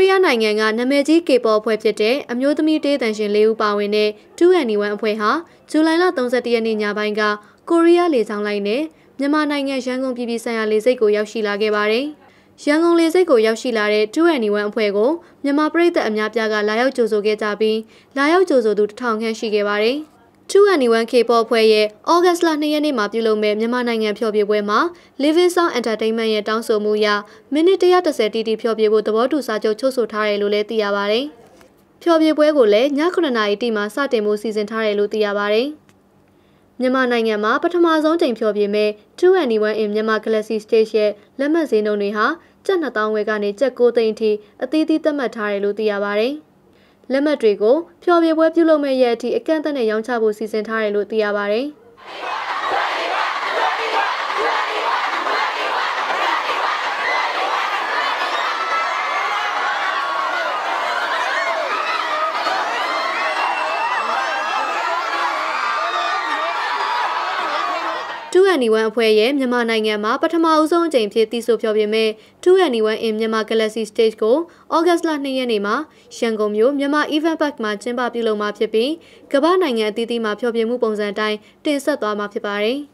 ရီးယားနိုင်ငံကနာမည်ကြီး K-pop အဖွဲ့ဖြစ်တဲ့အမျိုးသမီးတေးတန်ရှင်၄ဦးပါဝင်တဲ့ 2NE1 အဖွဲ့ဟာဇူလိုင်လ31ရက်နေ့ညပိုင်းကကိုရီးယားလေကြောင်းလိုင်းနဲ့မြန်မာနိုင်ငံရန်ကုန်ပြည်ပြည်ဆိုင်ရာလေဆိပ်ကိုရောက်ရှိလာခဲ့ပါတယ်။ရန်ကုန်လေဆိပ်ကိုရောက်ရှိလာတဲ့ 2NE1 အဖွဲ့ကိုမြန်မာပြည်သက်အများပြားကလာရောက်ကြိုဆိုခဲ့ကြပြီးလာရောက်ကြိုဆိုသူတစ်ထောင်ခန့်ရှိခဲ့ပါတယ်။ 2NE1 K-pop ဖွဲ့ရဲ့ဩဂတ်စ်လ2ရက်နေ့မှာပြုလုပ်မဲ့မြန်မာနိုင်ငံဖျော်ဖြေပွဲမှာ Living Song Entertainment ရဲ့တောင်းဆိုမှုအရမိနစ်130တီတီဖျော်ဖြေဖို့သဘောတူစာချုပ်ချုပ်ဆိုထားတယ်လို့လည်းသိရပါဗျ။ဖျော်ဖြေပွဲကိုလည်းည9:00နာရီတိမှာစတင်ဖို့စီစဉ်ထားတယ်လို့သိရပါဗျ။မြန်မာနိုင်ငံမှာပထမဆုံးချိန်ဖျော်ဖြေမဲ့ 2NE1 in မြန်မာ Galaxy Stage ရဲ့လက်မှတ်ဈေးနှုန်းတွေဟာကျပ်2000ဝယ်ကနေကျပ်9သိန်းအထိအသီးသီးသတ်မှတ်ထားတယ်လို့သိရပါဗျ။ လက်မှတ်တွေကိုဖျော်ဖြေပွဲပြုလုပ်မဲ့ရက်အထိအကန့်အသတ်နဲ့ရောင်းချဖို့စီစဉ်ထားတယ်လို့သိရပါတ 2NE1 အဖွဲ့ရဲ့မြန်မာနိုင်ငံမှာပထမအဆုံးအကြိမ်ဖြစ်တည်ဆိုဖျော်ဖြေမဲ့ 2NE1 in မြန်မာ Galaxy Stage ကိုဩဂတ်စ်လ2ရက်နေ့မှာရန်ကုန်မြို့မြန်မာ Event Park မှာကျင်းပပြုလုပ်မှာဖြစ်ပြီးကမ္ဘာနိုင်ငံအသီးသီးမှာဖျော်ဖြေမှုပုံစံအတိုင်းတင်ဆက်သွားမှာဖြစ်ပါတယ်။